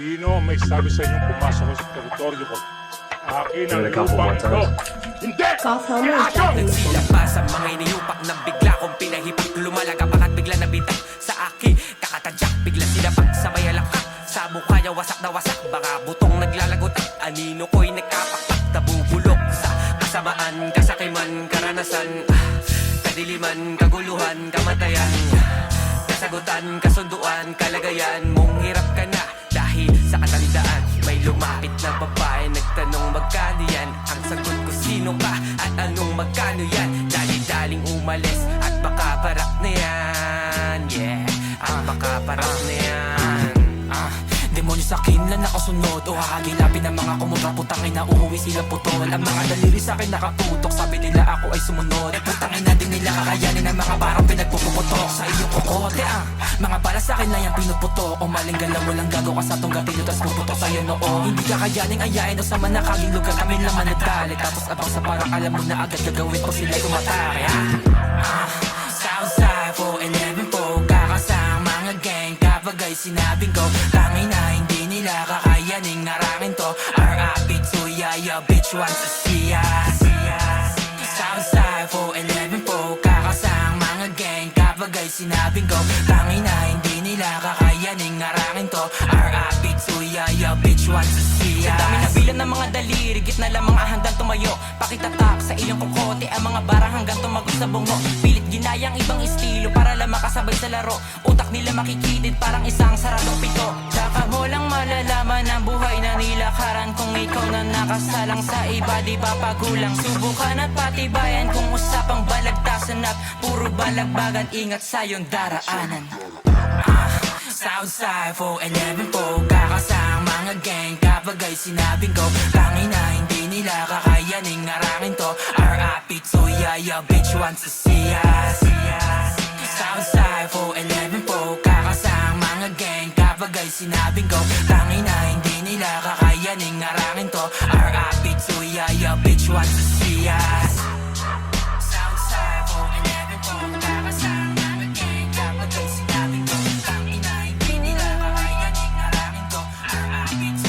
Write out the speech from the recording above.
Sino may sabi sa inyong pumasok sa teritoryo ko? Akin ang lupang ito. Hindi! In Sila pa sa mga iniyupak na bigla kong pinahipak Lumalagapak at bigla nabitak sa aki. Kakatadyak bigla sila pa sabay alakak. Sa mukha niya wasak na wasak. Baka butong naglalagot at anino ko'y nagkapakpak. Nabubulok sa kasamaan. Kasakiman, karanasan. Ah, Kadiliman, kaguluhan, kamatayan. Kasagutan, kasunduan, kalagayan. Mong hirap ka na sino ka? At anong magkano yan? Dali-daling umalis at baka parak na yan. Yeah, at baka parak na yan akin lang nakasunod O hahagilapin ang mga kumura Putangin na uuwi sila putol. Ang mga daliri sa akin nakatutok Sabi nila ako ay sumunod. Putangin na din nila kakayanin Ang mga parang pinagpuputok Sa iyong kokote ah. Mga bala sa akin lang yung pinuputok. O maling galaw walang gago ka sa tong gatilyo Tas puputok sa'yo noo Hindi kakayaning ayain O sa manakaging lugar kami naman nagdali Tapos abang sa parang alam mo na agad gagawin Pag sila'y umatake ah. Ah, Southside 411 po Kakasang mga gang Kapag ay sinabing ko Tangay na hindi nila kakayaning narangin to. R.I.P. to Yaya Bitch wants to see us Southside 411 po Kakasang mga gang. Kapag ay sinabing ko Tangay na hindi nila kakayaning narangin to. R.I.P. to Yaya Bitch wants to see us Sa dami na bilang ng mga daliri Gitna lang mga handang tumayo. Pakitatak sa iyong kokote Ang mga barang hanggang tumagot sa bungo. Pilit ginayang ibang estilo Para lang makasabay sa laro. Utak nila makikitid Parang isang saradong pito. Tsaka nakasalang sa iba Di ba pagulang? Subukan at patibayan Kung usapang balagtasan at Puro balagbagan. Ingat sa iyong daraanan. Southside 411 po Kakasang mga gang Kapag ay sinabing ko Tangay na hindi nila kakayaning narangin to. R.I.P. to Yaya Bitch wants to see us Southside 411 po Kakasang mga bagay sinabing ko Tangin na hindi nila kakayaning harangin to. R.I.P. Tuya, yo bitch wants to see us. Tangin na hindi nila kakayaning harangin to. R.I.P.